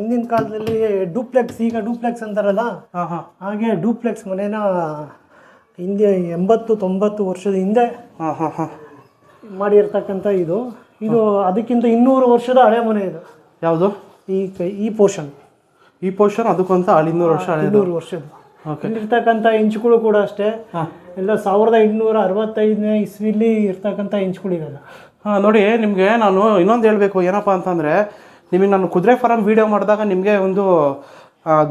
ಹಿಂದಿನ ಕಾಲದಲ್ಲಿ ಡೂಪ್ಲೆಕ್ಸ್ ಈಗ ಡೂಪ್ಲೆಕ್ಸ್ ಅಂತಾರಲ್ಲ? ಹಾಂ ಹಾಂ. ಹಾಗೆ ಡೂಪ್ಲೆಕ್ಸ್ ಮನೇನ ಹಿಂದೆ ಎಂಬತ್ತು ತೊಂಬತ್ತು ವರ್ಷದ ಹಿಂದೆ ಹಾಂ ಹಾಂ ಹಾಂ. ಮಾಡಿರ್ತಕ್ಕಂಥ ಇದು. ಇದು ಅದಕ್ಕಿಂತ ಇನ್ನೂರು ವರ್ಷದ ಹಳೆ ಮನೆ ಇದು. ಯಾವುದು? ಈ ಈ ಪೋರ್ಷನ್ ಈ ಪೋರ್ಷನ್ ಅದಕ್ಕಂತ ಇನ್ನೂರು ವರ್ಷ ಇನ್ನೂರು ವರ್ಷದ ಇಲ್ಲಿರ್ತಕ್ಕಂಥ ಇಂಚುಗಳು ಕೂಡ ಅಷ್ಟೇ. ಎಲ್ಲ ಸಾವಿರದ ಎಂಟುನೂರ ಅರವತ್ತೈದನೇ ಇಸ್ವಿಲಿ ಇರ್ತಕ್ಕಂಥ ಇಂಚುಗಳಿವೆಲ್ಲ ಹಾಂ ನೋಡಿ ನಿಮಗೆ ನಾನು ಇನ್ನೊಂದು ಹೇಳಬೇಕು. ಏನಪ್ಪ ಅಂತಂದರೆ ನಿಮಗೆ ನಾನು ಕುದುರೆ ಫಾರಮ್ ವೀಡಿಯೋ ಮಾಡಿದಾಗ ನಿಮಗೆ ಒಂದು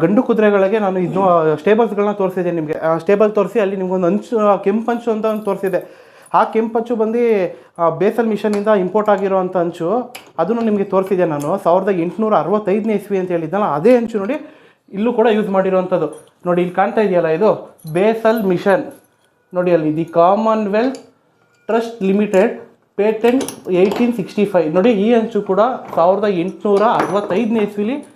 ಗಂಡು ಕುದುರೆಗಳಿಗೆ ನಾನು ಇದು ಸ್ಟೇಬಲ್ಸ್ಗಳನ್ನ ತೋರಿಸಿದೆ ನಿಮಗೆ. ಸ್ಟೇಬಲ್ ತೋರಿಸಿ ಅಲ್ಲಿ ನಿಮ್ಗೊಂದು ಅಂಚು ಕೆಂಪಂಚು ಅಂತ ಒಂದು ತೋರಿಸಿದೆ. ಆ ಕೆಂಪಂಚು ಬಂದು ಬೇಸಲ್ ಮಿಷನಿಂದ ಇಂಪೋರ್ಟ್ ಆಗಿರೋವಂಥ ಅಂಚು, ಅದನ್ನು ನಿಮಗೆ ತೋರಿಸಿದೆ ನಾನು. ಸಾವಿರದ ಎಂಟುನೂರ ಅರವತ್ತೈದನೇ ಇಸ್ವಿ ಅಂತ ಹೇಳಿದ್ದಲ್ಲ ಅದೇ ಅಂಚು ನೋಡಿ ಇಲ್ಲೂ ಕೂಡ ಯೂಸ್ ಮಾಡಿರೋವಂಥದ್ದು ನೋಡಿ, ಇಲ್ಲಿ ಕಾಣ್ತಾ ಇದೆಯಲ್ಲ ಇದು? Basel mission. ನೋಡಿ ಅಲ್ಲಿ, the Commonwealth trust limited patent eighteen sixty five. ನೋಡಿ, ಈ ಅಂಚು ಕೂಡ ಸಾವಿರದ ಎಂಟುನೂರ ಅರವತ್ತೈದನೇ ಇಸ್ವಿಲಿ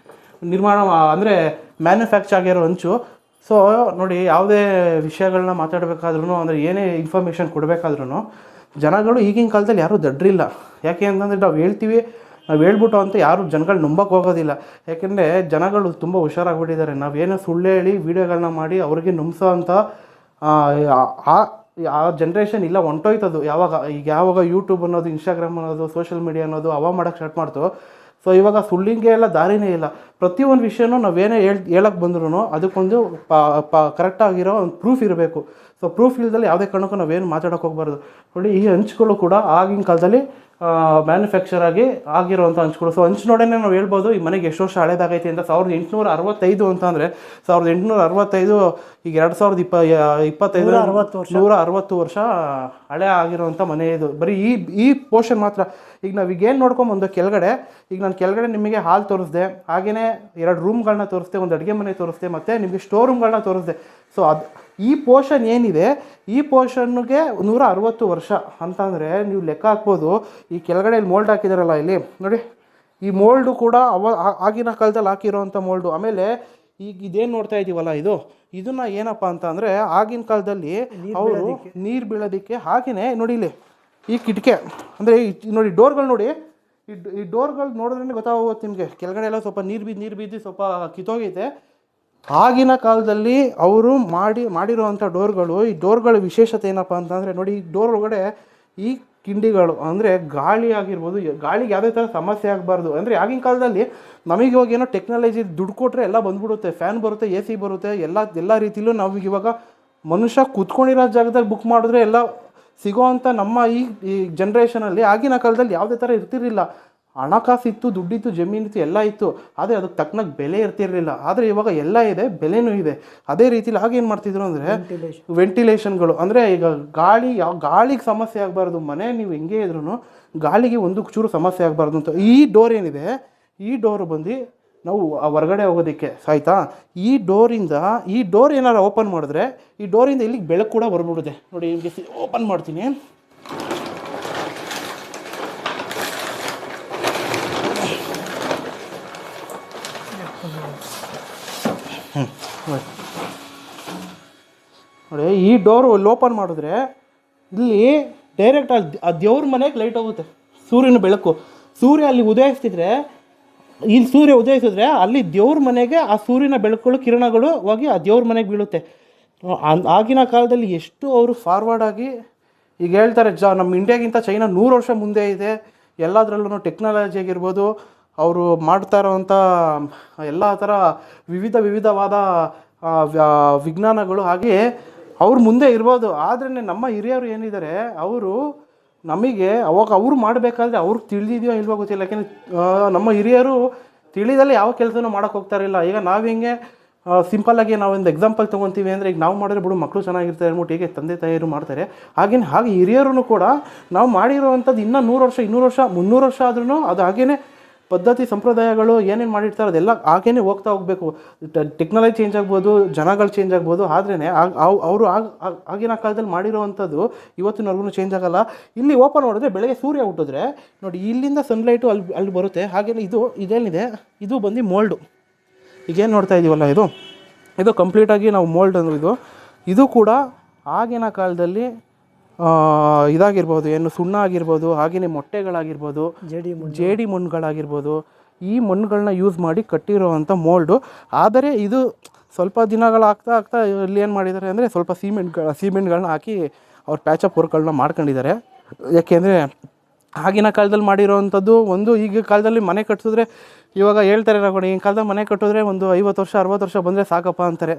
ನಿರ್ಮಾಣ ಅಂದರೆ ಮ್ಯಾನುಫ್ಯಾಕ್ಚರ್ ಆಗಿರೋ ಅಂಚು. ಸೊ ನೋಡಿ, ಯಾವುದೇ ವಿಷಯಗಳನ್ನ ಮಾತಾಡಬೇಕಾದ್ರೂ ಅಂದರೆ ಏನೇ ಇನ್ಫಾರ್ಮೇಷನ್ ಕೊಡಬೇಕಾದ್ರೂ ಜನಗಳು ಈಗಿನ ಕಾಲದಲ್ಲಿ ಯಾರೂ ದಡ್ರಿಲ್ಲ. ಯಾಕೆ ಅಂತಂದರೆ ನಾವು ಹೇಳ್ತೀವಿ, ನಾವು ಹೇಳ್ಬಿಟ್ಟು ಅಂತ ಯಾರು ಜನಗಳು ನಂಬಕ್ಕೆ ಹೋಗೋದಿಲ್ಲ. ಯಾಕೆಂದರೆ ಜನಗಳು ತುಂಬ ಹುಷಾರಾಗ್ಬಿಟ್ಟಿದ್ದಾರೆ. ನಾವೇನೋ ಸುಳ್ಳು ಹೇಳಿ ವೀಡಿಯೋಗಳನ್ನ ಮಾಡಿ ಅವ್ರಿಗೆ ನಂಬಿಸೋ ಅಂಥ ಆ- ಆ- ಜನ್ರೇಷನ್ ಇಲ್ಲ ಹೊಂಟೋಯ್ತದು ಯಾವಾಗ, ಈಗ ಯಾವಾಗ ಯೂಟ್ಯೂಬ್ ಅನ್ನೋದು ಇನ್ಸ್ಟಾಗ್ರಾಮ್ ಅನ್ನೋದು ಸೋಷಿಯಲ್ ಮೀಡಿಯಾ ಅನ್ನೋದು ಅವ ಮಾಡೋಕ್ಕೆ ಸ್ಟಾರ್ಟ್ ಮಾಡ್ತು. ಸೊ ಇವಾಗ ಸುಳ್ಳಿಂಗೆ ಎಲ್ಲ ದಾರಿನೇ ಇಲ್ಲ. ಪ್ರತಿಯೊಂದು ವಿಷಯನೂ ನಾವೇನೇ ಹೇಳ್ ಹೇಳಕ್ಕೆ ಬಂದ್ರೂ ಅದಕ್ಕೊಂದು, ಪ ಪ ಕರೆಕ್ಟಾಗಿರೋ ಒಂದು ಪ್ರೂಫ್ ಇರಬೇಕು. ಸೊ ಪ್ರೂಫ್ ಇಲ್ಲದಲ್ಲಿ ಯಾವುದೇ ಕಾರಣಕ್ಕೂ ನಾವೇನು ಮಾತಾಡೋಕೆ ಹೋಗ್ಬಾರ್ದು. ನೋಡಿ ಈ ಹಂಚುಗಳು ಕೂಡ ಆಗಿನ ಕಾಲದಲ್ಲಿ ಮ್ಯಾನುಫ್ಯಾಕ್ಚರ್ ಆಗಿ ಆಗಿರುವಂಥ ಹಂಚುಗಳು ಸೊ ಹಂಚು ನೋಡೇ ನಾವು ಹೇಳ್ಬೋದು ಈ ಮನೆಗೆ ಎಷ್ಟು ವರ್ಷ ಹಳೇದಾಗೈತೆ ಅಂತ. ಸಾವಿರದ ಎಂಟುನೂರ ಅರವತ್ತೈದು ಅಂತಂದರೆ ಸಾವಿರದ ಎಂಟುನೂರ ಅರವತ್ತೈದು ಈಗ ಎರಡು ಸಾವಿರದ ಇಪ್ಪ ಇಪ್ಪತ್ತೈದು ಅರವತ್ತು ವರ್ಷ. ನೂರ ಅರವತ್ತು ವರ್ಷ ಹಳೆ ಆಗಿರುವಂಥ ಮನೆ ಇದು. ಬರೀ ಈ ಈ ಪೋರ್ಷನ್ ಮಾತ್ರ. ಈಗ ನಾವು ಈಗ ಏನು ನೋಡ್ಕೊಂಬಂದು ಕೆಳಗಡೆ ಈಗ ನಾನು ಕೆಳಗಡೆ ನಿಮಗೆ ಹಾಲ್ ತೋರಿಸ್ದೆ ಹಾಗೆಯೇ ಎರಡು ರೂಮ್ಗಳನ್ನ ತೋರಿಸ್ದೆ ಒಂದು ಅಡುಗೆ ಮನೆ ತೋರಿಸ್ದೆ ಮತ್ತು ನಿಮಗೆ ಸ್ಟೋರ್ ರೂಮ್ಗಳನ್ನ ತೋರಿಸ್ದೆ. ಸೊ ಅದು ಈ ಪೋರ್ಷನ್ ಏನಿದೆ ಈ ಪೋರ್ಷನ್ಗೆ ನೂರ ಅರವತ್ತು ವರ್ಷ ಅಂತಂದರೆ ನೀವು ಲೆಕ್ಕ ಹಾಕ್ಬೋದು. ಈ ಕೆಳಗಡೆ ಇಲ್ಲಿ ಮೋಲ್ಡ್ ಹಾಕಿದಾರಲ್ಲ ಇಲ್ಲಿ ನೋಡಿ. ಈ ಮೋಲ್ಡು ಕೂಡ ಅವ ಆಗಿನ ಕಾಲದಲ್ಲಿ ಹಾಕಿರೋವಂಥ ಮೋಲ್ಡು ಆಮೇಲೆ ಈಗ ಇದೇನು ನೋಡ್ತಾ ಇದ್ದೀವಲ್ಲ ಇದು? ಇದನ್ನ ಏನಪ್ಪ ಅಂತ ಅಂದರೆ ಆಗಿನ ಕಾಲದಲ್ಲಿ ಅವರು ನೀರು ಬೀಳೋದಕ್ಕೆ ಹಾಗೆಯೇ ನೋಡಿ ಇಲ್ಲಿ ಈ ಕಿಟಕೆ ಅಂದರೆ ನೋಡಿ ಡೋರ್ಗಳು ನೋಡಿ. ಈ ಈ ಡೋರ್ಗಳು ನೋಡಿದ್ರೆ ಗೊತ್ತಾಗೋಗುತ್ತೆ ನಿಮಗೆ. ಕೆಳಗಡೆ ಎಲ್ಲ ಸ್ವಲ್ಪ ನೀರು ಬಿದ್ದು ನೀರು ಬಿದ್ದು ಸ್ವಲ್ಪ ಕಿತ್ತೋಗೈತೆ. ಆಗಿನ ಕಾಲದಲ್ಲಿ ಅವರು ಮಾಡಿ, ಮಾಡಿರುವಂಥ ಡೋರ್ಗಳು, ಈ ಡೋರ್ಗಳ ವಿಶೇಷತೆ ಏನಪ್ಪ ಅಂತಂದರೆ ನೋಡಿ, ಈ ಡೋರ್ ಒಳಗಡೆ ಈ ಕಿಂಡಿಗಳು ಅಂದರೆ ಗಾಳಿ ಆಗಿರ್ಬೋದು, ಗಾಳಿಗೆ ಯಾವುದೇ ಥರ ಸಮಸ್ಯೆ ಆಗಬಾರ್ದು. ಅಂದರೆ ಆಗಿನ ಕಾಲದಲ್ಲಿ ನಮಗೆ ಇವಾಗ ಏನೋ ಟೆಕ್ನಾಲಜಿ ದುಡ್ಡು ಕೊಟ್ಟರೆ ಎಲ್ಲ ಬಂದ್ಬಿಡುತ್ತೆ. ಫ್ಯಾನ್ ಬರುತ್ತೆ ಎ ಸಿ ಬರುತ್ತೆ, ಎಲ್ಲ ಎಲ್ಲ ರೀತಿಲೂ ನಾವು ಇವಾಗ ಮನುಷ್ಯ ಕೂತ್ಕೊಂಡಿರೋ ಜಾಗದಲ್ಲಿ ಬುಕ್ ಮಾಡಿದ್ರೆ ಎಲ್ಲ ಸಿಗೋವಂಥ ನಮ್ಮ ಈ ಈ ಜನ್ರೇಷನಲ್ಲಿ ಆಗಿನ ಕಾಲದಲ್ಲಿ ಯಾವುದೇ ಥರ ಇರ್ತಿರ್ಲಿಲ್ಲ. ಹಣಕಾಸಿತ್ತು ದುಡ್ಡಿತ್ತು ಜಮೀನಿತ್ತು ಎಲ್ಲ ಇತ್ತು. ಆದರೆ ಅದಕ್ಕೆ ತಕ್ಕನಾಗ ಬೆಲೆ ಇರ್ತಿರಲಿಲ್ಲ. ಆದರೆ ಇವಾಗ ಎಲ್ಲ ಇದೆ ಬೆಲೆನೂ ಇದೆ. ಅದೇ ರೀತಿಲಿ ಆಗೇನು ಮಾಡ್ತಿದ್ರು ಅಂದರೆ ವೆಂಟಿಲೇಷನ್ಗಳು. ಅಂದರೆ ಈಗ ಗಾಳಿ ಯಾವ ಗಾಳಿಗೆ ಸಮಸ್ಯೆ ಆಗಬಾರ್ದು ಮನೆ ನೀವು ಹೆಂಗೆ ಇದ್ರೂ ಗಾಳಿಗೆ ಒಂದು ಚೂರು ಸಮಸ್ಯೆ ಆಗಬಾರ್ದು ಅಂತ. ಈ ಡೋರ್ ಏನಿದೆ ಈ ಡೋರ್ ಬಂದು ನಾವು ಆ ಹೊರಗಡೆ ಹೋಗೋದಕ್ಕೆ ಆಯ್ತಾ ಈ ಡೋರಿಂದ ಈ ಡೋರ್ ಏನಾರು ಓಪನ್ ಮಾಡಿದ್ರೆ ಈ ಡೋರಿಂದ ಇಲ್ಲಿಗೆ ಬೆಳಕು ಕೂಡ ಬರ್ಬಿಡುತ್ತೆ. ನೋಡಿ ನಿಮಗೆ ಓಪನ್ ಮಾಡ್ತೀನಿ ನೋಡಿ ಈ ಡೋರು ಇಲ್ಲಿ ಓಪನ್ ಮಾಡಿದ್ರೆ ಇಲ್ಲಿ ಡೈರೆಕ್ಟ್ ಅಲ್ಲಿ ಆ ದೇವ್ರ ಮನೆಗೆ ಲೈಟ್ ಹೋಗುತ್ತೆ, ಸೂರ್ಯನ ಬೆಳಕು. ಸೂರ್ಯ ಅಲ್ಲಿ ಉದಯಿಸ್ತಿದ್ರೆ ಇಲ್ಲಿ ಸೂರ್ಯ ಉದಯಿಸಿದ್ರೆ ಅಲ್ಲಿ ದೇವ್ರ ಮನೆಗೆ ಆ ಸೂರ್ಯನ ಬೆಳಕುಗಳು ಕಿರಣಗಳು ಹೋಗಿ ಆ ದೇವ್ರ ಮನೆಗೆ ಬೀಳುತ್ತೆ. ಆಗಿನ ಕಾಲದಲ್ಲಿ ಎಷ್ಟು ಅವರು ಫಾರ್ವರ್ಡ್ ಆಗಿ ಈಗ ಹೇಳ್ತಾರೆ, ಜ ನಮ್ಮ ಇಂಡಿಯಾಗಿಂತ ಚೈನಾ ನೂರು ವರ್ಷ ಮುಂದೆ ಇದೆ. ಎಲ್ಲದರಲ್ಲೂ ಟೆಕ್ನಾಲಜಿ ಆಗಿರ್ಬೋದು, ಅವರು ಮಾಡ್ತಾ ಇರೋವಂಥ ಎಲ್ಲ ಥರ ವಿವಿಧ ವಿವಿಧವಾದ ವಿಜ್ಞಾನಗಳು ಹಾಗೆ ಅವ್ರು ಮುಂದೆ ಇರ್ಬೋದು. ಆದ್ರೆ ನಮ್ಮ ಹಿರಿಯರು ಏನಿದ್ದಾರೆ ಅವರು ನಮಗೆ ಅವಾಗ ಅವ್ರು ಮಾಡಬೇಕಾದ್ರೆ ಅವ್ರಿಗೆ ತಿಳಿದಿದೆಯೋ ಇಲ್ವೋ ಗೊತ್ತಿಲ್ಲ. ಯಾಕೆಂದರೆ ನಮ್ಮ ಹಿರಿಯರು ತಿಳಿದಲ್ಲಿ ಯಾವ ಕೆಲಸನೂ ಮಾಡೋಕೆ ಹೋಗ್ತಾರಿಲ್ಲ ಈಗ ನಾವು ಹಿಂಗೆ ಸಿಂಪಲ್ಲಾಗಿ ನಾವು ಒಂದು ಎಕ್ಸಾಂಪಲ್ ತೊಗೊತೀವಿ ಅಂದರೆ ಈಗ ನಾವು ಮಾಡಿದ್ರೆ ಬಿಡು ಮಕ್ಕಳು ಚೆನ್ನಾಗಿರ್ತಾರೆ ಅಂದ್ಬಿಟ್ಟು ಹೀಗೆ ತಂದೆ ತಾಯಿಯರು ಮಾಡ್ತಾರೆ. ಹಾಗೇನೆ ಹಾಗೆ ಹಿರಿಯರು ಕೂಡ ನಾವು ಮಾಡಿರೋವಂಥದ್ದು ಇನ್ನೂ ನೂರು ವರ್ಷ, ಇನ್ನೂರು ವರ್ಷ, ಮುನ್ನೂರು ವರ್ಷ ಆದ್ರೂ ಅದು ಹಾಗೇನೆ ಪದ್ಧತಿ ಸಂಪ್ರದಾಯಗಳು ಏನೇನು ಮಾಡಿರ್ತಾರೆ ಅದೆಲ್ಲ ಹಾಗೇನೆ ಹೋಗ್ತಾ ಹೋಗಬೇಕು. ಟೆಕ್ನಾಲಜಿ ಚೇಂಜ್ ಆಗ್ಬೋದು, ಜನಗಳು ಚೇಂಜ್ ಆಗ್ಬೋದು ಆದ್ರೇ ಅವರು ಆಗಿನ ಕಾಲದಲ್ಲಿ ಮಾಡಿರೋವಂಥದ್ದು ಇವತ್ತಿನವರೆಗೂ ಚೇಂಜ್ ಆಗಲ್ಲ. ಇಲ್ಲಿ ಓಪನ್ ಮಾಡಿದ್ರೆ ಬೆಳಗ್ಗೆ ಸೂರ್ಯ ಹುಟ್ಟಿದ್ರೆ, ನೋಡಿ ಇಲ್ಲಿಂದ ಸನ್ಲೈಟು ಅಲ್ಲಿ ಅಲ್ಲಿ ಬರುತ್ತೆ. ಹಾಗೇನೆ ಇದು, ಇದೇನಿದೆ? ಇದು ಬಂದು ಮೋಲ್ಡು ಈಗೇನು ನೋಡ್ತಾ ಇದೀವಲ್ಲ ಇದು? ಇದು ಕಂಪ್ಲೀಟಾಗಿ ನಾವು ಮೋಲ್ಡ್ ಅಂದ್ರೆ ಇದು. ಇದು ಕೂಡ ಆಗಿನ ಕಾಲದಲ್ಲಿ ಇದಾಗಿರ್ಬೋದು ಏನು ಸುಣ್ಣ ಆಗಿರ್ಬೋದು ಹಾಗೆಯೇ ಮೊಟ್ಟೆಗಳಾಗಿರ್ಬೋದು ಜೇಡಿ ಜೇಡಿ ಮಣ್ಣುಗಳಾಗಿರ್ಬೋದು ಈ ಮಣ್ಣುಗಳನ್ನ ಯೂಸ್ ಮಾಡಿ ಕಟ್ಟಿರುವಂಥ ಮೋಲ್ಡು ಆದರೆ ಇದು ಸ್ವಲ್ಪ ದಿನಗಳಾಗ್ತಾ ಆಗ್ತಾ ಇಲ್ಲಿ ಏನು ಮಾಡಿದ್ದಾರೆ ಅಂದರೆ ಸ್ವಲ್ಪ ಸಿಮೆಂಟ್ಗಳ ಸಿಮೆಂಟ್ಗಳನ್ನ ಹಾಕಿ ಅವ್ರು ಪ್ಯಾಚಪ್ ವರ್ಕ್ಗಳನ್ನ ಮಾಡ್ಕೊಂಡಿದ್ದಾರೆ. ಯಾಕೆಂದರೆ ಆಗಿನ ಕಾಲದಲ್ಲಿ ಮಾಡಿರೋವಂಥದ್ದು ಒಂದು ಈಗ ಕಾಲದಲ್ಲಿ ಮನೆ ಕಟ್ಟಿಸಿದ್ರೆ ಇವಾಗ ಹೇಳ್ತಾರೆ ರಗೋಣ ಈ ಕಾಲದಲ್ಲಿ ಮನೆ ಕಟ್ಟಿದ್ರೆ ಒಂದು ಐವತ್ತು ವರ್ಷ ಅರವತ್ತು ವರ್ಷ ಬಂದರೆ ಸಾಕಪ್ಪ ಅಂತಾರೆ.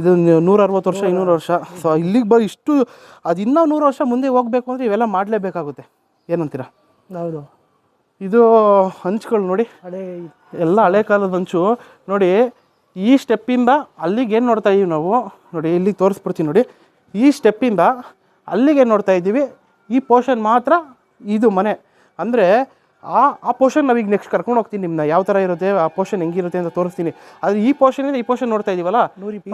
ಇದು ನೂರ ಅರವತ್ತು ವರ್ಷ ಇನ್ನೂರು ವರ್ಷ. ಸೊ ಇಲ್ಲಿಗೆ ಬರೋ ಇಷ್ಟು ಅದು ಇನ್ನೂ ನೂರು ವರ್ಷ ಮುಂದೆ ಹೋಗಬೇಕು ಅಂದರೆ ಇವೆಲ್ಲ ಮಾಡಲೇಬೇಕಾಗುತ್ತೆ. ಏನಂತೀರಾ? ಹೌದು. ಇದು ಹಂಚ್ಗಳು ನೋಡಿ. ಎಲ್ಲ ಹಳೆ ಕಾಲದ ಹಂಚು. ನೋಡಿ ಈ ಸ್ಟೆಪ್ಪಿಂದ ಅಲ್ಲಿಗೆ ಏನು ನೋಡ್ತಾ ಇದೀವಿ ನಾವು? ನೋಡಿ ಇಲ್ಲಿಗೆ ತೋರಿಸ್ಬಿಡ್ತೀವಿ ನೋಡಿ. ಈ ಸ್ಟೆಪ್ಪಿಂದ ಅಲ್ಲಿಗೆ ಏನು ನೋಡ್ತಾ ಇದ್ದೀವಿ ಈ ಪೋರ್ಷನ್ ಮಾತ್ರ ಇದು ಮನೆ. ಅಂದರೆ ಆ ಆ ಪೋರ್ಷನ್ ನಾವೀಗ ನೆಕ್ಸ್ಟ್ ಕರ್ಕೊಂಡು ಹೋಗ್ತೀನಿ ನಿಮ್ಮನ್ನ ಯಾವ ಥರ ಇರುತ್ತೆ ಆ ಪೋರ್ಷನ್ ಹೆಂಗಿರುತ್ತೆ ಅಂತ ತೋರಿಸ್ತೀನಿ. ಆದರೆ ಈ ಪೋರ್ಷನಿಂದ ಈ ಪೋರ್ಷನ್ ನೋಡ್ತಾ ಇದೀವಲ್ಲ?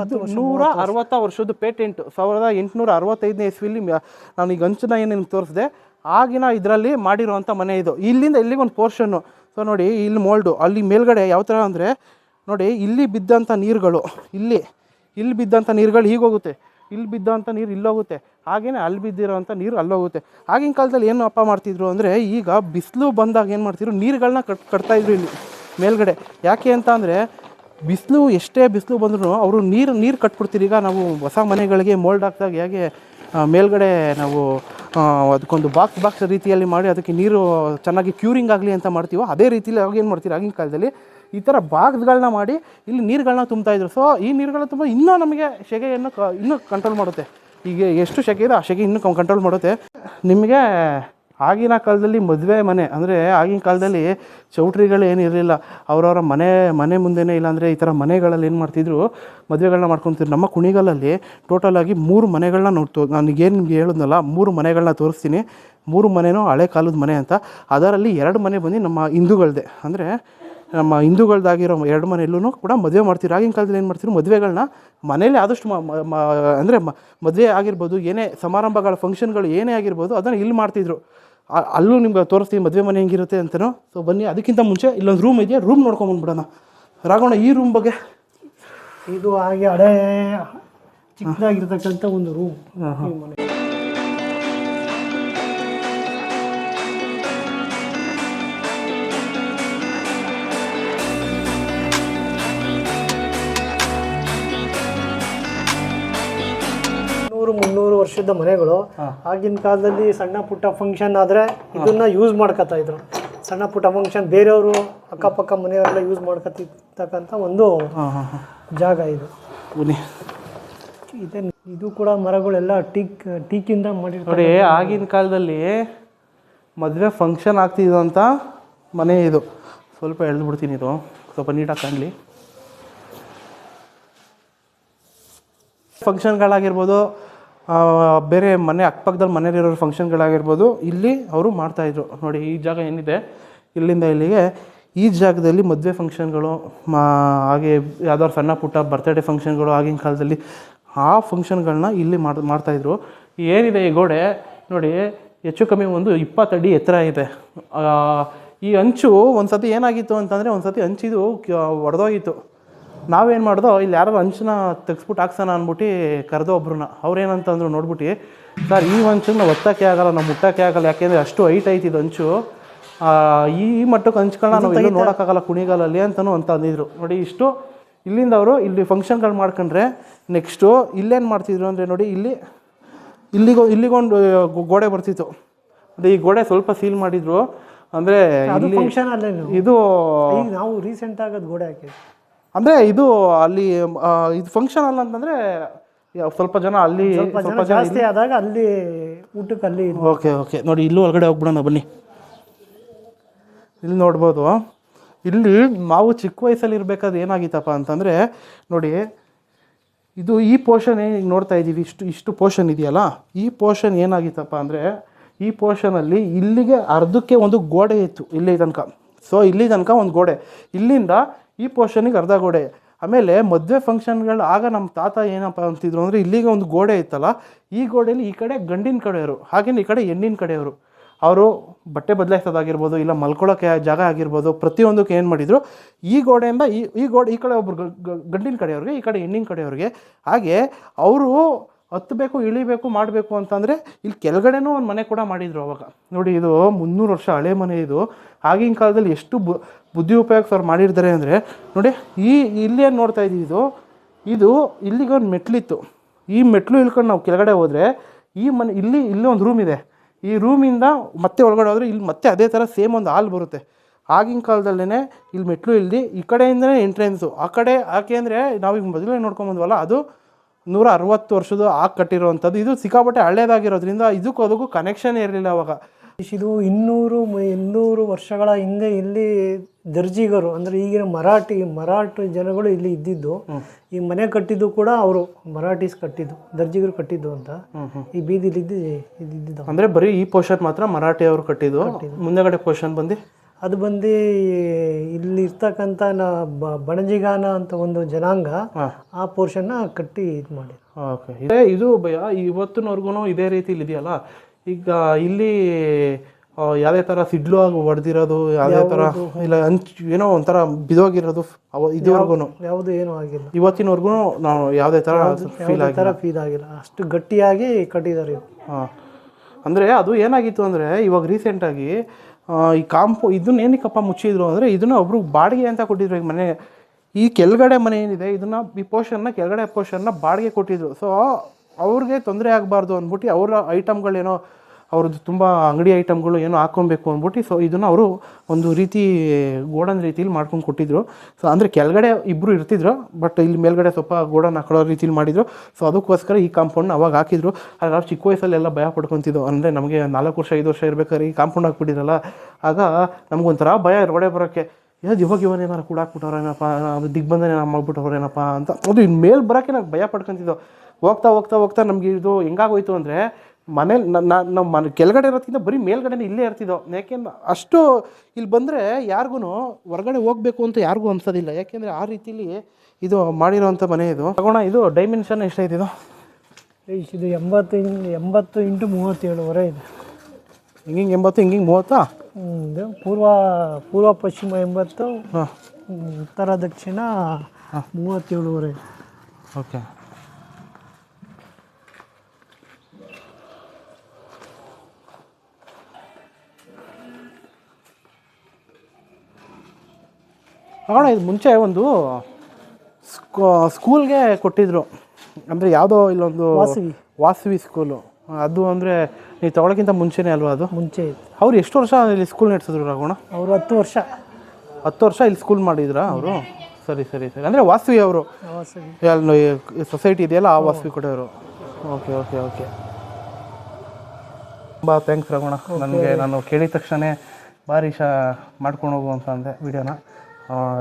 ಇದು ನೂರ ಅರವತ್ತ ವರ್ಷದ ಪೇಟೆಂಟ್ ಸಾವಿರದ ಎಂಟುನೂರ ಅರವತ್ತೈದನೇ ಇಸ್ವಿಲಿ ನಾನು ಈಗ ಅಂಚನ ಏನು ನಿಮ್ಗೆ ತೋರಿಸಿದೆ? ಆಗಿನ ಇದರಲ್ಲಿ ಮಾಡಿರುವಂಥ ಮನೆ ಇದು. ಇಲ್ಲಿಂದ ಇಲ್ಲಿಗೆ ಒಂದು ಪೋರ್ಷನ್ನು ಸೊ ನೋಡಿ ಇಲ್ಲಿ ಮೋಲ್ಡು ಅಲ್ಲಿ ಮೇಲ್ಗಡೆ ಯಾವ ಥರ ಅಂದರೆ ನೋಡಿ ಇಲ್ಲಿ ಬಿದ್ದಂಥ ನೀರುಗಳು ಇಲ್ಲಿ ಇಲ್ಲಿ ಬಿದ್ದಂಥ ನೀರುಗಳು ಹೀಗೆ ಹೋಗುತ್ತೆ. ಇಲ್ಲಿ ಬಿದ್ದಂಥ ನೀರು ಇಲ್ಲೋಗುತ್ತೆ. ಹಾಗೆಯೇ ಅಲ್ಲಿ ಬಿದ್ದಿರೋಂಥ ನೀರು ಅಲ್ಲೋಗುತ್ತೆ. ಆಗಿನ ಕಾಲದಲ್ಲಿ ಏನು ಅಪ್ಪ ಮಾಡ್ತಿದ್ರು ಅಂದರೆ ಈಗ ಬಿಸಿಲು ಬಂದಾಗ ಏನು ಮಾಡ್ತಿದ್ರು? ನೀರುಗಳನ್ನ ಕಟ್ ಕಟ್ತಾಯಿದ್ರು ಇಲ್ಲಿ ಮೇಲ್ಗಡೆ. ಯಾಕೆ ಅಂತ ಅಂದರೆ ಬಿಸಿಲು ಎಷ್ಟೇ ಬಿಸಿಲು ಬಂದರೂ ಅವರು ನೀರು ನೀರು ಕಟ್ಬಿಡ್ತೀರಿ. ಈಗ ನಾವು ಹೊಸ ಮನೆಗಳಿಗೆ ಮೋಲ್ಡ್ ಹಾಕಿದಾಗ ಹೇಗೆ ಮೇಲ್ಗಡೆ ನಾವು ಅದಕ್ಕೊಂದು ಬಾಕ್ಸ್ ಬಾಕ್ಸ್ ರೀತಿಯಲ್ಲಿ ಮಾಡಿ ಅದಕ್ಕೆ ನೀರು ಚೆನ್ನಾಗಿ ಕ್ಯೂರಿಂಗ್ ಆಗಲಿ ಅಂತ ಮಾಡ್ತೀವೋ, ಅದೇ ರೀತಿಯಲ್ಲಿ ಅವಾಗ ಏನು ಮಾಡ್ತೀರಿ? ಆಗಿನ ಕಾಲದಲ್ಲಿ ಈ ಥರ ಭಾಗಗಳನ್ನ ಮಾಡಿ ಇಲ್ಲಿ ನೀರುಗಳನ್ನ ತುಂಬ್ತಾ ಇದ್ರು. ಸೊ ಈ ನೀರುಗಳನ್ನ ತುಂಬ ಇನ್ನೂ ನಮಗೆ ಸೆಗೆಯನ್ನು ಕ ಇನ್ನೂ ಕಂಟ್ರೋಲ್ ಮಾಡುತ್ತೆ. ಈಗ ಎಷ್ಟು ಸೆಕೆ ಇದೆ ಆ ಸೆಗೆ ಇನ್ನೂ ಕಂಟ್ರೋಲ್ ಮಾಡುತ್ತೆ. ನಿಮಗೆ ಆಗಿನ ಕಾಲದಲ್ಲಿ ಮದುವೆ ಮನೆ, ಅಂದರೆ ಆಗಿನ ಕಾಲದಲ್ಲಿ ಚೌಟ್ರಿಗಳು ಏನಿರಲಿಲ್ಲ ಅವರವರ ಮನೆ ಮನೆ ಮುಂದೆನೇ ಇಲ್ಲಾಂದರೆ ಈ ಥರ ಮನೆಗಳಲ್ಲಿ ಏನು ಮಾಡ್ತಿದ್ರು? ಮದುವೆಗಳನ್ನ ಮಾಡ್ಕೊತಿದ್ರು. ನಮ್ಮ ಕುಣಿಗಲಲ್ಲಿ ಟೋಟಲಾಗಿ ಮೂರು ಮನೆಗಳನ್ನ ನೋಡ್ತು. ನನಗೇನು ನಿಮ್ಗೆ ಹೇಳಿದ್ನಲ್ಲ, ಮೂರು ಮನೆಗಳನ್ನ ತೋರಿಸ್ತೀನಿ. ಮೂರು ಮನೆನೂ ಹಳೆ ಕಾಲದ ಮನೆ ಅಂತ. ಅದರಲ್ಲಿ ಎರಡು ಮನೆ ಬಂದು ನಮ್ಮ ಹಿಂದೂಗಳದೇ. ಅಂದರೆ ನಮ್ಮ ಹಿಂದೂಗಳ್ದಾಗಿರೋ ಎರಡು ಮನೆಯಲ್ಲೂ ಕೂಡ ಮದುವೆ ಮಾಡ್ತೀವಿ. ಆಗಿನ ಕಾಲದಲ್ಲಿ ಏನು ಮಾಡ್ತಿದ್ರು ಮದುವೆಗಳನ್ನ ಮನೇಲಿ ಆದಷ್ಟು ಮ ಅಂದರೆ ಮದುವೆ ಆಗಿರ್ಬೋದು ಏನೇ ಸಮಾರಂಭಗಳ ಫಂಕ್ಷನ್ಗಳು ಏನೇ ಆಗಿರ್ಬೋದು ಅದನ್ನು ಇಲ್ಲಿ ಮಾಡ್ತಿದ್ರು. ಅಲ್ಲೂ ನಿಮ್ಗೆ ತೋರಿಸ್ತೀವಿ ಮದುವೆ ಮನೆ ಹೆಂಗಿರುತ್ತೆ ಅಂತಲೋ ಸೊ ಬನ್ನಿ ಅದಕ್ಕಿಂತ ಮುಂಚೆ ಇಲ್ಲೊಂದು ರೂಮ್ ಇದೆಯಾ? ರೂಮ್ ನೋಡ್ಕೊಂಬಂದ್ಬಿಡೋಣ ರಾಗೋಣ ಈ ರೂಮ್ ಬಗ್ಗೆ. ಇದು ಹಾಗೆ ಅಡೇ ಚಿಕ್ಕದಾಗಿರ್ತಕ್ಕಂಥ ಒಂದು ರೂಮ್ ಮನೆ. ವರ್ಷದ ಮನೆಗಳು. ಆಗಿನ ಕಾಲದಲ್ಲಿ ಸಣ್ಣ ಪುಟ್ಟ ಫಂಕ್ಷನ್ ಆದರೆ ಇದನ್ನ ಯೂಸ್ ಮಾಡ್ಕೊತಾ ಇದ್ರು. ಸಣ್ಣ ಪುಟ್ಟ ಫಂಕ್ಷನ್ ಬೇರೆಯವರು ಅಕ್ಕಪಕ್ಕ ಮನೆಯವರೆಲ್ಲ ಯೂಸ್ ಮಾಡ್ಕೊತಿರ್ತಕ್ಕಂಥ ಒಂದು ಜಾಗ ಇದು. ಇದೆ. ಇದು ಕೂಡ ಮರಗಳೆಲ್ಲ ಟೀಕ್ ಟೀಕಿಂದ ಮಾಡಿರ್ತಾರೆ ನೋಡಿ ಆಗಿನ ಕಾಲದಲ್ಲಿ ಮದುವೆ ಫಂಕ್ಷನ್ ಆಗ್ತಿದ್ದು ಅಂತ ಮನೆ ಇದು. ಸ್ವಲ್ಪ ಎಳ್ದು ಬಿಡ್ತೀನಿ ಇದು. ಸ್ವಲ್ಪ ನೀಟಾಗಿ ಕಾಣಲಿ. ಫಂಕ್ಷನ್ಗಳಾಗಿರ್ಬೋದು ಬೇರೆ ಮನೆ ಅಕ್ಕಪಕ್ಕದಲ್ಲಿ ಮನೇಲಿರೋ ಫಂಕ್ಷನ್ಗಳಾಗಿರ್ಬೋದು ಇಲ್ಲಿ ಅವರು ಮಾಡ್ತಾಯಿದ್ರು ನೋಡಿ, ಈ ಜಾಗ ಏನಿದೆ? ಇಲ್ಲಿಂದ ಇಲ್ಲಿಗೆ ಈ ಜಾಗದಲ್ಲಿ ಮದುವೆ ಫಂಕ್ಷನ್ಗಳು ಮಾ, ಹಾಗೆ ಯಾವ್ದಾದ್ರು ಸಣ್ಣ ಪುಟ್ಟ ಬರ್ತ್ಡೇ ಫಂಕ್ಷನ್ಗಳು ಆಗಿನ ಕಾಲದಲ್ಲಿ ಆ ಫಂಕ್ಷನ್ಗಳನ್ನ ಇಲ್ಲಿ ಮಾಡಿ ಮಾಡ್ತಾಯಿದ್ರು ಏನಿದೆ ಈ ಗೋಡೆ? ನೋಡಿ, ಹೆಚ್ಚು ಕಮ್ಮಿ ಒಂದು ಇಪ್ಪತ್ತಡಿ ಎತ್ತರ ಇದೆ. ಈ ಅಂಚು ಒಂದು ಸತಿ ಏನಾಗಿತ್ತು ಅಂತಂದರೆ ಒಂದು ಸತಿ ಅಂಚಿದು ಒಡೆದೋಗಿತ್ತು. ನಾವೇನು ಮಾಡ್ದೋ ಇಲ್ಲಿ ಯಾರು ಹಂಚನ ತೆಗ್ಸ್ಬಿಟ್ಟು ಹಾಕ್ಸೋಣ ಅಂದ್ಬಿಟ್ಟು ಕರೆದೋ ಒಬ್ರನ್ನ ಅವ್ರೇನಂತಂದ್ರು ನೋಡ್ಬಿಟ್ಟು ಸರ್ ಈ ಹಂಚನ್ನ ನಾವು ಒತ್ತಕ್ಕೆ ಆಗಲ್ಲ ನಾವು ಮುಟ್ಟಕ್ಕೆ ಆಗಲ್ಲ ಯಾಕೆಂದರೆ ಅಷ್ಟು ಹೈಟ್ ಐತಿ ಇದು ಹಂಚು ಆ, ಈ ಮಟ್ಟಕ್ಕೆ ಹಂಚ್ಗಳನ್ನ ನಾವು ಇಲ್ಲಿ ನೋಡೋಕ್ಕಾಗಲ್ಲ ಕುಣಿಗಾಲಲ್ಲಿ ಅಂತಲೂ ಅಂತ ಅಂದಿದ್ರು. ನೋಡಿ ಇಷ್ಟು. ಇಲ್ಲಿಂದ ಅವರು ಇಲ್ಲಿ ಫಂಕ್ಷನ್ಗಳು ಮಾಡ್ಕೊಂಡ್ರೆ ನೆಕ್ಸ್ಟು ಇಲ್ಲೇನು ಮಾಡ್ತಿದ್ರು ಅಂದರೆ ನೋಡಿ ಇಲ್ಲಿ ಇಲ್ಲಿಗೋ ಇಲ್ಲಿಗೊಂದು ಗೋಡೆ ಬರ್ತಿತ್ತು. ಅದೇ ಈ ಗೋಡೆ ಸ್ವಲ್ಪ ಸೀಲ್ ಮಾಡಿದ್ರು. ಅಂದರೆ ಇದು ನಾವು ರೀಸೆಂಟ್ ಆಗಿ ಅದು ಗೋಡೆ ಹಾಕಿದ್ವಿ. ಅಂದರೆ ಇದು ಅಲ್ಲಿ ಆ, ಇದು ಫಂಕ್ಷನ್ ಅಲ್ಲ ಅಂತಂದರೆ ಸ್ವಲ್ಪ ಜನ ಅಲ್ಲಿ ಸ್ವಲ್ಪ ಜನ ಜಾಸ್ತಿ ಆದಾಗ ಅಲ್ಲಿ ಊಟಕ್ಕೆ ಅಲ್ಲಿ ಓಕೆ ಓಕೆ ನೋಡಿ ಇಲ್ಲೂ ಒಳಗಡೆ ಹೋಗ್ಬಿಡೋಣ ಬನ್ನಿ. ಇಲ್ಲಿ ನೋಡ್ಬೋದು. ಇಲ್ಲಿ ನಾವು ಚಿಕ್ಕ ವಯಸ್ಸಲ್ಲಿ ಇರಬೇಕಾದ್ರೆ ಏನಾಗಿತ್ತಪ್ಪ ಅಂತಂದರೆ ನೋಡಿ ಇದು ಈ ಪೋರ್ಷನ್ ಏನು ಈಗ ನೋಡ್ತಾ ಇದ್ದೀವಿ ಇಷ್ಟು ಇಷ್ಟು ಪೋರ್ಷನ್ ಇದೆಯಲ್ಲ? ಈ ಪೋರ್ಷನ್ ಏನಾಗಿತ್ತಪ್ಪ ಅಂದರೆ ಈ ಪೋರ್ಷನಲ್ಲಿ ಇಲ್ಲಿಗೆ ಅರ್ಧಕ್ಕೆ ಒಂದು ಗೋಡೆ ಇತ್ತು ಇಲ್ಲಿ ತನಕ. ಸೊ ಇಲ್ಲಿ ತನಕ ಒಂದು ಗೋಡೆ. ಇಲ್ಲಿಂದ ಈ ಪೋರ್ಷನಿಗೆ ಅರ್ಧ ಗೋಡೆ. ಆಮೇಲೆ ಮದುವೆ ಫಂಕ್ಷನ್ಗಳು ಆಗ ನಮ್ಮ ತಾತ ಏನಪ್ಪ ಅಂತಿದ್ರು ಅಂದರೆ ಇಲ್ಲಿಗೆ ಒಂದು ಗೋಡೆ ಇತ್ತಲ್ಲ, ಈ ಗೋಡೆಯಲ್ಲಿ ಈ ಕಡೆ ಗಂಡಿನ ಕಡೆಯವರು, ಹಾಗೇನೆ ಈ ಕಡೆ ಹೆಣ್ಣಿನ ಕಡೆಯವರು. ಅವರು ಬಟ್ಟೆ ಬದಲಾಯಿಸೋದಾಗಿರ್ಬೋದು, ಇಲ್ಲ ಮಲ್ಕೊಳ್ಳೋಕೆ ಜಾಗ ಆಗಿರ್ಬೋದು, ಪ್ರತಿಯೊಂದಕ್ಕೆ ಏನು ಮಾಡಿದರು, ಈ ಗೋಡೆಯಿಂದ ಈ ಈ ಗೋಡೆ, ಈ ಕಡೆ ಗ- ಗಂಡಿನ ಕಡೆಯವ್ರಿಗೆ, ಈ ಕಡೆ ಹೆಣ್ಣಿನ ಕಡೆಯವ್ರಿಗೆ. ಹಾಗೆ ಅವರು ಹತ್ತಬೇಕು ಇಳಿಬೇಕು, ಮಾಡಬೇಕು ಅಂತಂದರೆ ಇಲ್ಲಿ ಕೆಳಗಡೆನೂ ಒಂದು ಮನೆ ಕೂಡ ಮಾಡಿದರು ಅವಾಗ. ನೋಡಿ, ಇದು ಮುನ್ನೂರು ವರ್ಷ ಹಳೆ ಮನೆ ಇದು. ಆಗಿನ ಕಾಲದಲ್ಲಿ ಎಷ್ಟು ಬು, ಬುದ್ಧಿ ಉಪಯೋಗಿಸಿ ಅವ್ರು ಮಾಡಿರ್ತಾರೆ ಅಂದರೆ, ನೋಡಿ, ಈ, ಇಲ್ಲಿ ಏನು ನೋಡ್ತಾ ಇದ್ದೀವಿ ಇದು? ಇದು ಇಲ್ಲಿಗೆ ಒಂದು ಮೆಟ್ಲಿತ್ತು. ಈ ಮೆಟ್ಲು ಇಳ್ಕೊಂಡು ನಾವು ಕೆಳಗಡೆ ಹೋದರೆ ಈ ಮನೆ, ಇಲ್ಲಿ ಇಲ್ಲಿ ಒಂದು ರೂಮ್ ಇದೆ. ಈ ರೂಮಿಂದ ಮತ್ತೆ ಒಳಗಡೆ ಹೋದರೆ ಇಲ್ಲಿ ಮತ್ತೆ ಅದೇ ಥರ ಸೇಮ್ ಒಂದು ಹಾಲ್ ಬರುತ್ತೆ. ಆಗಿನ ಕಾಲದಲ್ಲೇ ಇಲ್ಲಿ ಮೆಟ್ಲು ಇಲ್ದು ಈ ಕಡೆಯಿಂದನೇ ಎಂಟ್ರೆನ್ಸು ಆ ಕಡೆ ಯಾಕೆ ಅಂದರೆ ನಾವೀಗ ಮೊದಲೇ ನೋಡ್ಕೊಂಬಂದ್ವಲ್ಲ ಅದು ನೂರ ಅರವತ್ತು ವರ್ಷದ ಆಗಿ ಕಟ್ಟಿರುವಂಥದ್ದು. ಇದು ಸಿಕ್ಕಾಪಟ್ಟೆ ಹಳೇದಾಗಿರೋದ್ರಿಂದ ಇದಕ್ಕೂ ಅದಕ್ಕೂ ಕನೆಕ್ಷನ್ ಇರಲಿಲ್ಲ ಅವಾಗ. ಇದು ಇನ್ನೂರು ಇನ್ನೂರು ವರ್ಷಗಳ ಹಿಂದೆ ಇಲ್ಲಿ ದರ್ಜಿಗರು ಅಂದರೆ ಈಗಿನ ಮರಾಠಿ ಮರಾಠ ಜನಗಳು ಇಲ್ಲಿ ಇದ್ದಿದ್ದು ಈ ಮನೆ ಕಟ್ಟಿದ್ದು ಕೂಡ ಅವರು ಮರಾಠೀಸ್ ಕಟ್ಟಿದ್ದು ದರ್ಜಿಗರು ಕಟ್ಟಿದ್ದು ಅಂತ. ಈ ಬೀದಿಲಿ ಇದ್ದು ಇದ್ದಿದ್ದು. ಅಂದರೆ ಬರೀ ಈ ಪೋರ್ಷನ್ ಮಾತ್ರ ಮರಾಠಿಯವರು ಕಟ್ಟಿದ್ದು. ಮುಂದೆಗಡೆ ಪೋರ್ಷನ್ ಬಂದು ಅದು ಬಂದು ಇಲ್ಲಿ ಇರ್ತಕ್ಕಂಥ ನ ಬ- ಬಣಜಿಗಾನ ಅಂತ ಒಂದು ಜನಾಂಗ ಆ ಪೋರ್ಷನ್ನ ಕಟ್ಟಿ ಇದು ಮಾಡಿ ಓಕೆ. ಇದೇ ಇದು ಭಯ ಇವತ್ತಿನವರೆಗೂ ಇದೇ ರೀತಿಲಿ ಇದೆಯಲ್ಲ? ಈಗ ಇಲ್ಲಿ ಯಾವುದೇ ಥರ ಸಿಡ್ಲು ಆಗಿ ಹೊಡೆದಿರೋದು ಯಾವುದೇ ಥರ ಇಲ್ಲ ಹಂಚ್ ಏನೋ ಒಂಥರ ಬಿದೋಗಿರೋದು ಅವ ಇದುವರೆಗೂ ಯಾವುದು ಏನೂ ಆಗಿಲ್ಲ. ಇವತ್ತಿನವರೆಗೂ ನಾವು ಯಾವುದೇ ಥರ ಫೀಲ್ ಆಗಿಲ್ಲ. ಥರ ಫೀಲ್ ಆಗಿಲ್ಲ. ಅಷ್ಟು ಗಟ್ಟಿಯಾಗಿ ಕಟ್ಟಿದ್ದಾರೆ. ಹಾಂ. ಅಂದರೆ ಅದು ಏನಾಗಿತ್ತು ಅಂದರೆ ಇವಾಗ ರೀಸೆಂಟಾಗಿ ಈ ಕಾಂಪು ಇದನ್ನ ಏನಕ್ಕಪ್ಪ ಮುಚ್ಚಿದ್ರು ಅಂದರೆ ಇದನ್ನ ಒಬ್ರು ಬಾಡಿಗೆ ಅಂತ ಕೊಟ್ಟಿದ್ರು. ಈಗ ಮನೆ, ಈ ಕೆಳಗಡೆ ಮನೆ ಏನಿದೆ, ಇದನ್ನ ಈ ಪೋರ್ಷನ್ನ ಕೆಳಗಡೆ ಪೋರ್ಷನ್ನ ಬಾಡಿಗೆ ಕೊಟ್ಟಿದ್ರು. ಸೊ ಅವ್ರಿಗೆ ತೊಂದರೆ ಆಗಬಾರ್ದು ಅಂದ್ಬಿಟ್ಟು ಅವರ ಐಟಮ್ಗಳೇನೋ ಅವ್ರದ್ದು ತುಂಬ ಅಂಗಡಿ ಐಟಮ್ಗಳು ಏನೋ ಹಾಕ್ಕೊಬೇಕು ಅಂದ್ಬಿಟ್ಟು ಸೊ ಇದನ್ನು ಅವರು ಒಂದು ರೀತಿ ಗೋಡನ್ ರೀತಿಲಿ ಮಾಡ್ಕೊಂಡು ಕೊಟ್ಟಿದ್ರು. ಸೊ ಅಂದರೆ ಕೆಳಗಡೆ ಇಬ್ಬರು ಇರ್ತಿದ್ರು ಬಟ್ ಇಲ್ಲಿ ಮೇಲ್ಗಡೆ ಸ್ವಲ್ಪ ಗೋಡನ್ ಹಾಕೊಳ್ಳೋ ರೀತಿಲಿ ಮಾಡಿದ್ರು. ಸೊ ಅದಕ್ಕೋಸ್ಕರ ಈ ಕಾಂಪೌಂಡ್ನ ಅವಾಗ ಹಾಕಿದ್ರು. ಆದರೆ ಚಿಕ್ಕ ವಯಸ್ಸಲ್ಲೆಲ್ಲ ಭಯ ಪಡ್ಕೊತಿದ್ದೋ, ಅಂದರೆ ನಮಗೆ ನಾಲ್ಕು ವರ್ಷ, ಐದು ವರ್ಷ ಇರ್ಬೇಕಾದ್ರೆ ಈ ಕಾಂಪೌಂಡ್ ಹಾಕ್ಬಿಟ್ಟಿದ್ರಲ್ಲ, ಆಗ ನಮಗೊಂಥರ ಭಯ ಹೊರಗಡೆ ಬರೋಕ್ಕೆ ಯಾವ್ದು ಇವಾಗ ಏನಾರು ಕೂಡ ಹಾಕ್ಬಿಟ್ಟವ್ರೇನಪ್ಪ ದಿಗ್ಬಂಧನ ಮಾಡ್ಬಿಟ್ಟವ್ರೇನಪ್ಪ ಅಂತ. ಅದು ಇನ್ನು ಮೇಲೆ ಬರೋಕ್ಕೆ ನಾವು ಭಯ ಪಡ್ಕೊತಿದ್ದೋ. ಹೋಗ್ತಾ ಹೋಗ್ತಾ ಹೋಗ್ತಾ ನಮಗೆ ಇದು ಹೆಂಗಾಗೋಯ್ತು ಅಂದರೆ ಮನೇಲಿ ನಮ್ಮ ಮನೆ ಕೆಳಗಡೆ ಇರೋದಕ್ಕಿಂತ ಬರೀ ಮೇಲ್ಗಡೆನೇ ಇಲ್ಲೇ ಇರ್ತಿದ್ದೋ? ಯಾಕೆಂದ್ರೆ ಅಷ್ಟು ಇಲ್ಲಿ ಬಂದರೆ ಯಾರಿಗೂ ಹೊರಗಡೆ ಹೋಗಬೇಕು ಅಂತ ಯಾರಿಗೂ ಅನ್ಸೋದಿಲ್ಲ. ಯಾಕೆಂದರೆ ಆ ರೀತಿಲಿ ಇದು ಮಾಡಿರೋವಂಥ ಮನೆ ಇದು. ತಗೋಣ ಇದು ಡೈಮೆನ್ಷನ್ ಎಷ್ಟೈತೆ ಇದು? ಇದು ಎಂಬತ್ತು ಎಂಬತ್ತು ಇಂಟು ಮೂವತ್ತೇಳುವರೆ ಇದೆ. ಹಿಂಗೆ ಎಂಬತ್ತು ಹಿಂಗೆ ಮೂವತ್ತಾ? ಇದು ಪೂರ್ವ ಪೂರ್ವ ಪಶ್ಚಿಮ ಎಂಬತ್ತು ಉತ್ತರ ದಕ್ಷಿಣ ಮೂವತ್ತೇಳುವರೆ. ಓಕೆ. ಅಣ್ಣ ಇದು ಮುಂಚೆ ಒಂದು ಸ್ಕೂಲ್ಗೆ ಕೊಟ್ಟಿದ್ರು. ಅಂದರೆ ಯಾವುದೋ ಇಲ್ಲೊಂದು ವಾಸವಿ. ವಾಸವಿ ಸ್ಕೂಲು. ಅದು ಅಂದರೆ ನೀವು ತಗೊಳಕ್ಕಿಂತ ಮುಂಚೆನೇ ಅಲ್ವಾ ಅದು? ಮುಂಚೆ ಇತ್ತು. ಅವ್ರು ಎಷ್ಟು ವರ್ಷ ಇಲ್ಲಿ ಸ್ಕೂಲ್ ನಡೆಸಿದ್ರು ರಾಘವಣ ಅವರು ಹತ್ತು ವರ್ಷ. ಹತ್ತು ವರ್ಷ ಇಲ್ಲಿ ಸ್ಕೂಲ್ ಮಾಡಿದ್ರಾ ಅವರು? ಸರಿ ಸರಿ ಸರಿ. ಅಂದರೆ ವಾಸವಿ ಅವರು. ಸೊಸೈಟಿ ಇದೆಯಲ್ಲ ಆ ವಾಸವಿ ಅವರು ಓಕೆ ಓಕೆ ಓಕೆ. ತುಂಬ ಥ್ಯಾಂಕ್ಸ್ ರಘುಣ ನನಗೆ ನಾನು ಕೇಳಿದ ತಕ್ಷಣ ಭಾರಿ ಶಾ ಮಾಡ್ಕೊಂಡು ಹೋಗು ಅಂತ ಅಂದೆ ವಿಡಿಯೋನ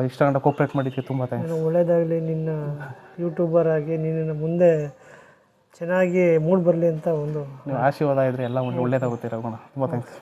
ಇಷ್ಟ ಗಂಟ ಕೋಪ್ರೇಟ್ ಮಾಡಿದ್ದಕ್ಕೆ ತುಂಬ ಥ್ಯಾಂಕ್ಸ್ ಒಳ್ಳೆಯದಾಗಲಿ ಒಳ್ಳೇದಾಗಲಿ ನಿನ್ನ ಯೂಟ್ಯೂಬರ್ ಆಗಿ ನಿನ್ನ ಮುಂದೆ ಚೆನ್ನಾಗಿ ಮೂಡ್ ಬರಲಿ ಅಂತ ಒಂದು ಆಶೀರ್ವಾದ ಇದ್ರೆ ಎಲ್ಲ ಒಳ್ಳೆ- ಒಳ್ಳೇದಾಗುತ್ತೆ ರಘುಣ ತುಂಬ ಥ್ಯಾಂಕ್ಸ್